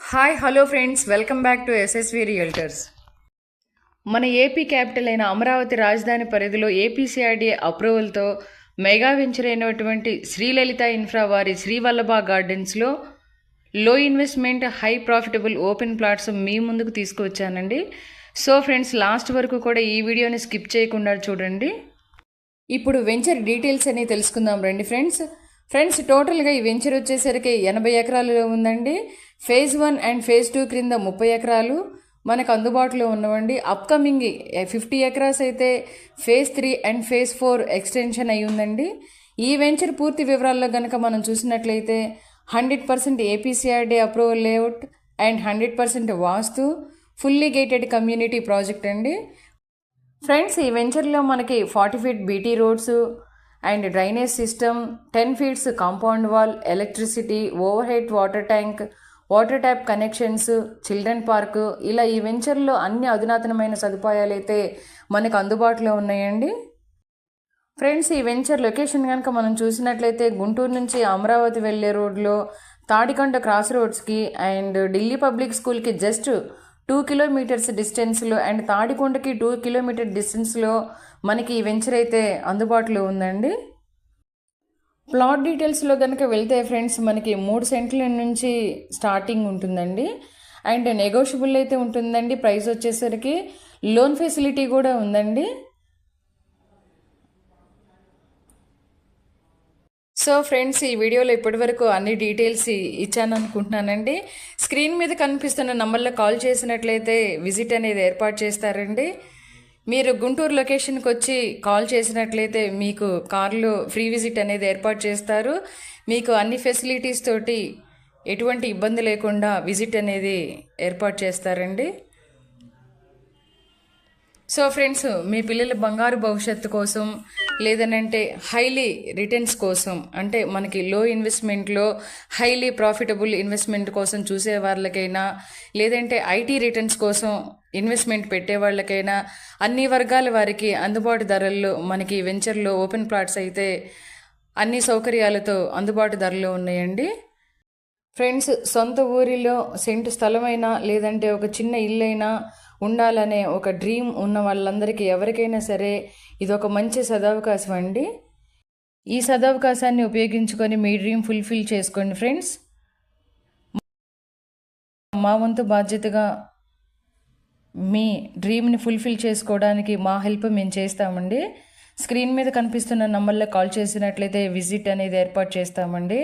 Hi hello friends welcome back to SSV realtors మన AP capital అయిన అమరావతి రాజధాని పరిధిలో ఏపీసీఆర్డీఏ అప్రూవల్తో మెగా వెంచర్ అయినటువంటి శ్రీలలిత ఇన్ఫ్రా వారి శ్రీవల్లభ గార్డెన్స్లో లో investment high profitable open plots మీ ముందుకు తీసుకువచ్చానండి. సో ఫ్రెండ్స్ లాస్ట్ వరకు కూడా ఈ వీడియోని స్కిప్ చేయకుండా చూడండి. ఇప్పుడు వెంచర్ డీటెయిల్స్ అనేవి తెలుసుకుందాం రండి ఫ్రెండ్స్. ఫ్రెండ్స్ టోటల్గా ఈ వెంచర్ వచ్చేసరికి ఎనభై ఎకరాలలో ఉందండి. Phase one and phase two క్రింద ముప్పై ఎకరాలు మనకు అందుబాటులో ఉన్నవండి. అప్కమింగ్ ఫిఫ్టీ ఎకరాస్ అయితే phase three and phase four extension అయి ఉందండి. ఈ వెంచర్ పూర్తి వివరాల్లో కనుక మనం చూసినట్లయితే hundred percent APCRD approval layout and hundred percent vastu fully gated community project అండి. ఫ్రెండ్స్ ఈ వెంచర్లో మనకి forty feet BT roads and drainage system ten feets compound wall electricity overhead water tank water tap connections children park ఇలా ఈ వెంచర్లో అన్ని అధునాతనమైన సదుపాయాలు అయితే మనకు అందుబాటులో ఉన్నాయండి. ఫ్రెండ్స్ ఈ వెంచర్ లొకేషన్ కనుక మనం చూసినట్లయితే గుంటూరు నుంచి అమరావతి వెళ్ళే రోడ్లో తాడికొండ క్రాస్ రోడ్స్కి అండ్ ఢిల్లీ పబ్లిక్ స్కూల్కి జస్ట్ టూ కిలోమీటర్స్ డిస్టెన్స్లో అండ్ తాడికొండకి టూ కిలోమీటర్ డిస్టెన్స్లో మనకి ఈ వెంచర్ అయితే అందుబాటులో ఉందండి. ప్లాట్ డీటెయిల్స్లో కనుక వెళ్తే ఫ్రెండ్స్ మనకి మూడు సెంట్ల నుంచి స్టార్టింగ్ ఉంటుందండి. అండ్ నెగోషియబుల్ అయితే ఉంటుందండి. ప్రైస్ వచ్చేసరికి లోన్ ఫెసిలిటీ కూడా ఉందండి. సో ఫ్రెండ్స్ ఈ వీడియోలో ఇప్పటివరకు అన్ని డీటెయిల్స్ ఇచ్చాను అనుకుంటున్నానండి స్క్రీన్ మీద కనిపిస్తున్న నంబర్లో కాల్ చేసినట్లయితే విజిట్ అనేది ఏర్పాటు చేస్తారండి. మీరు గుంటూరు లొకేషన్కి వచ్చి కాల్ చేసినట్లయితే మీకు కార్లో ఫ్రీ విజిట్ అనేది ఏర్పాటు చేస్తారు. మీకు అన్ని ఫెసిలిటీస్ తోటి ఎటువంటి ఇబ్బంది లేకుండా విజిట్ అనేది ఏర్పాటు చేస్తారండి. సో ఫ్రెండ్స్ మీ పిల్లల బంగారు భవిష్యత్తు కోసం లేదనంటే హైలీ రిటర్న్స్ కోసం అంటే మనకి లో ఇన్వెస్ట్మెంట్లో హైలీ ప్రాఫిటబుల్ ఇన్వెస్ట్మెంట్ కోసం చూసే వాళ్ళకైనా లేదంటే ఐటీ రిటర్న్స్ కోసం ఇన్వెస్ట్మెంట్ పెట్టే వాళ్ళకైనా అన్ని వర్గాల వారికి అందుబాటు ధరల్లో మనకి వెంచర్లో ఓపెన్ ప్లాట్స్ అయితే అన్ని సౌకర్యాలతో అందుబాటు ధరలో ఉన్నాయండి. ఫ్రెండ్స్ సొంత ఊరిలో సెంటు స్థలమైనా లేదంటే ఒక చిన్న ఇల్లైనా ఉండాలనే ఒక డ్రీమ్ ఉన్న వాళ్ళందరికీ ఎవరికైనా సరే ఇది ఒక మంచి సదవకాశం అండి. ఈ సదవకాశాన్ని ఉపయోగించుకొని మీ డ్రీమ్ ఫుల్ఫిల్ చేసుకోండి ఫ్రెండ్స్ మా వంతు బాధ్యతగా మీ డ్రీమ్ని ఫుల్ఫిల్ చేసుకోవడానికి మా హెల్ప్ మేము చేస్తామండి. స్క్రీన్ మీద కనిపిస్తున్న నంబర్లో కాల్ చేసినట్లయితే విజిట్ అనేది ఏర్పాటు చేస్తామండి.